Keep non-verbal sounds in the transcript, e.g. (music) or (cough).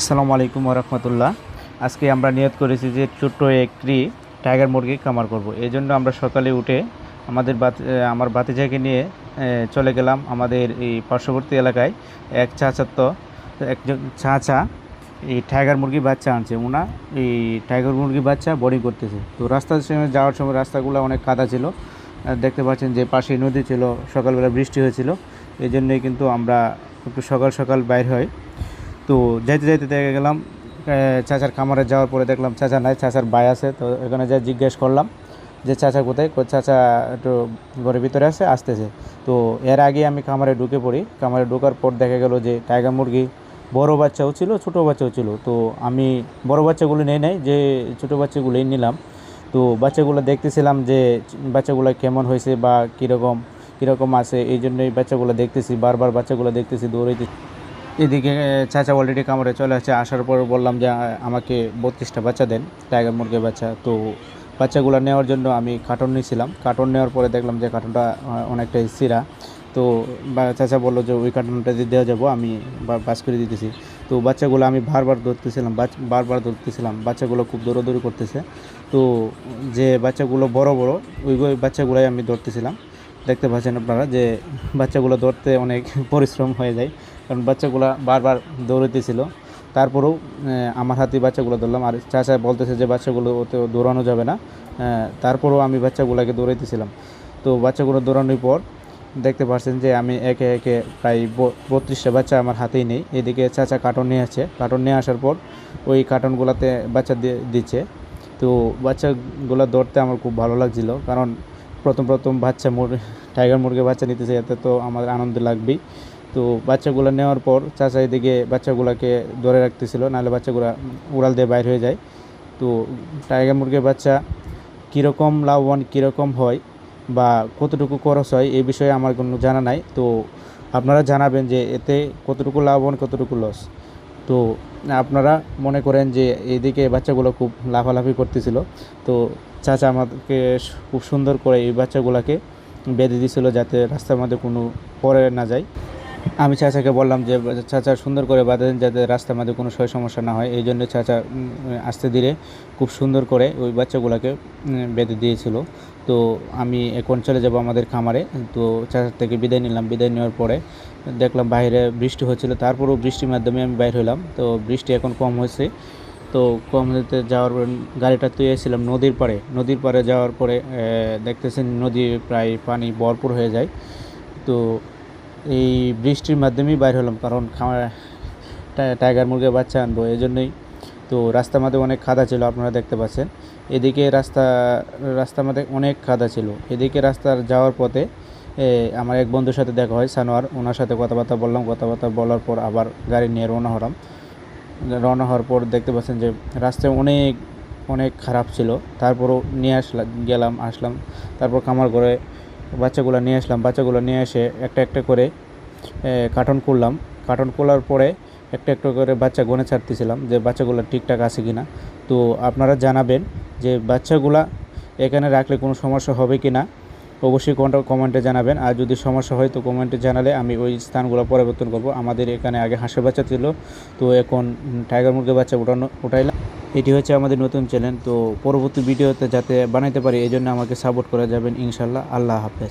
আসসালামু আলাইকুম রহমতুল্লাহ। আজকে আমরা নিয়ত করেছি যে ছোট্ট একটি টাইগার মুরগি কামার করব। এই জন্য আমরা সকালে উঠে আমাদের বাত আমার বাতিজাকে নিয়ে চলে গেলাম আমাদের এই পার্শ্ববর্তী এলাকায়। এক চাচাতো, একজন চাচা এই টাইগার মুরগি বাচ্চা আনছে। ওনা এই টাইগার মুরগি বাচ্চা বোর্ডিং করতেছে। তো রাস্তার সময় যাওয়ার সময় রাস্তাগুলো অনেক কাদা ছিল। দেখতে পাচ্ছেন যে পাশে নদী ছিল, সকালবেলা বৃষ্টি হয়েছিল। এই জন্যই কিন্তু আমরা একটু সকাল সকাল বাইর হই। তো যাইতে যাইতে দেখে গেলাম চাচার খামারে যাওয়ার পরে দেখলাম চাচা নাই, চাচার ভাই আছে, তো এখানে যা জিজ্ঞেস করলাম যে চাচা কোথায়? চাচা একটু ঘরের ভিতরে আছে, আসতেছে। তো এর আগে আমি খামারে ঢুকে পড়ি। খামারে ঢোকার পর দেখা গেল যে টাইগার মুরগি বড় বাচ্চাও ছিল, ছোটো বাচ্চাও ছিল। তো আমি বড় বাচ্চাগুলো নেই নাই, যে ছোটো বাচ্চাগুলোই নিলাম। তো বাচ্চাগুলো দেখতেছিলাম যে বাচ্চাগুলো কেমন হয়েছে বা কীরকম কীরকম আছে, এই জন্যই বাচ্চাগুলো দেখতেছি, বারবার বাচ্চাগুলো দেখতেছি দৌড়াইতে এদিকে চাচা অলরেডি কামড়ে চলে আসছে। আসার পর বললাম যে আমাকে বত্রিশটা বাচ্চা দেন টাইগার মুরগির বাচ্চা। তো বাচ্চাগুলো নেওয়ার জন্য আমি কার্টন নিয়েছিলাম কার্টন নেওয়ার পরে দেখলাম যে কার্টনটা অনেকটাই সিরা। তো চাচা বলল যে, ওই কার্টনটা দিয়ে দেওয়া যাব, আমি বাস করে দিতেছি। তো বাচ্চাগুলো আমি বারবার ধরতেছিলাম বারবার ধরতেছিলাম। বাচ্চাগুলো খুব দৌড়াদৌড়ি করতেছে। তো যে বাচ্চাগুলো বড় বড় ওই বাচ্চাগুলোই আমি ধরতেছিলাম। দেখতে পাচ্ছেন আপনারা যে বাচ্চাগুলো ধরতে অনেক (laughs) পরিশ্রম হয়ে যায়। কারণ বাচ্চাগুলো বারবার দৌড়াইতেছিল। তারপরেও আমার হাতে বাচ্চাগুলো ধরলাম। আর চাচা বলতেছে যে বাচ্চাগুলো ওতে দৌড়ানো যাবে না। তারপরেও আমি বাচ্চাগুলোকে দৌড়াইতেছিলাম। তো বাচ্চাগুলো দৌড়ানোর পর দেখতে পাচ্ছেন যে আমি একে একে প্রায় বত্রিশটা বাচ্চা আমার হাতেই নেই। এদিকে চাচা কার্টন নিয়ে আসছে। কার্টন নিয়ে আসার পর ওই কার্টনগুলোতে বাচ্চা দিয়ে দিচ্ছে। তো বাচ্চাগুলো ধরতে আমার খুব ভালো লাগছিল। কারণ প্রথম প্রথম বাচ্চা মুরগি টাইগার মুরগি বাচ্চা নিতেছে, এতে তো আমাদের আনন্দ লাগবেই। তো বাচ্চাগুলো নেওয়ার পর চাচা এদিকে বাচ্চাগুলোকে ধরে রাখতেছিল, নাহলে বাচ্চাগুলো উড়াল দিয়ে বাইর হয়ে যায়। তো টাইগার মুরগির বাচ্চা কীরকম লাভবান, কীরকম হয় বা কতটুকু খরচ হয় এই বিষয়ে আমার কোনো জানা নাই। তো আপনারা জানাবেন যে এতে কতটুকু লাভবান, কতটুকু লস তো আপনারা মনে করেন যে এইদিকে বাচ্চাগুলো খুব লাফালাফি করতেছিল, তো চাচা আমাকে খুব সুন্দর করে এই বাচ্চাগুলোকে বেঁধে দিয়েছিল যাতে রাস্তার মধ্যে কোনো পরে না যায়। আমি চাচাকে বললাম যে, চাচা সুন্দর করে বাঁধে দেন যাতে রাস্তার মধ্যে কোনো সয় সমস্যা না হয়। এই জন্য চাচা আস্তে ধীরে খুব সুন্দর করে ওই বাচ্চাগুলোকে বেঁধে দিয়েছিল। তো আমি এখন চলে যাব আমাদের খামারে। তো চাচার থেকে বিদায় নিলাম। বিদায় নেওয়ার পরে দেখলাম বাইরে বৃষ্টি হচ্ছিল, তারপরেও বৃষ্টির মাধ্যমে আমি বাইর হলাম। তো বৃষ্টি এখন কম হয়েছে। তো কম হতে যাওয়ার পরে গাড়িটা তুই এসেছিলাম নদীর পাড়ে। নদীর পাড়ে যাওয়ার পরে দেখতেছেন নদী প্রায় পানি ভরপুর হয়ে যায়। তো এই বৃষ্টির মাধ্যমেই বাইর হলাম, কারণ খামার টাইগার মুরগির বাচ্চা আনব এই জন্যই তো রাস্তার মধ্যে অনেক খাদা ছিল, আপনারা দেখতে পাচ্ছেন। এদিকে রাস্তা, রাস্তার মধ্যে অনেক খাদা ছিল। এদিকে রাস্তার যাওয়ার পথে আমার এক বন্ধুর সাথে দেখা হয়, সানোয়ার। ওনার সাথে কথাবার্তা বললাম, কথাবার্তা বলার পর আবার গাড়ি নিয়ে রওনা হলাম। রওনা হওয়ার পর দেখতে পাচ্ছেন যে রাস্তায় অনেক অনেক খারাপ ছিল। তারপরও নিয়ে আসলাম গেলাম, আসলাম। তারপর খামার করে বাচ্চাগুলো নিয়ে আসলাম। বাচ্চাগুলো নিয়ে এসে একটা একটা করে কার্টন করলাম কার্টন খোলার পরে একটা একটা করে বাচ্চা গনে ছাড়তেছিলাম যে বাচ্চাগুলো ঠিকঠাক আছে কি না তো আপনারা জানাবেন যে বাচ্চাগুলা এখানে রাখলে কোনো সমস্যা হবে কি না অবশ্যই কোনটা কমেন্টে জানাবেন। আর যদি সমস্যা হয় তো কমেন্টে জানালে আমি ওই স্থানগুলো পরিবর্তন করব। আমাদের এখানে আগে হাঁসের বাচ্চা ছিল, তো এখন টাইগার মুরগির বাচ্চা উঠানো, উঠাইলাম। এটি হচ্ছে আমাদের নতুন চ্যানেল তো পরবর্তী ভিডিওতে যাতে বানাইতে পারি এই জন্য আমাকে সাপোর্ট করে যাবেন ইনশাল্লাহ। আল্লাহ হাফেজ।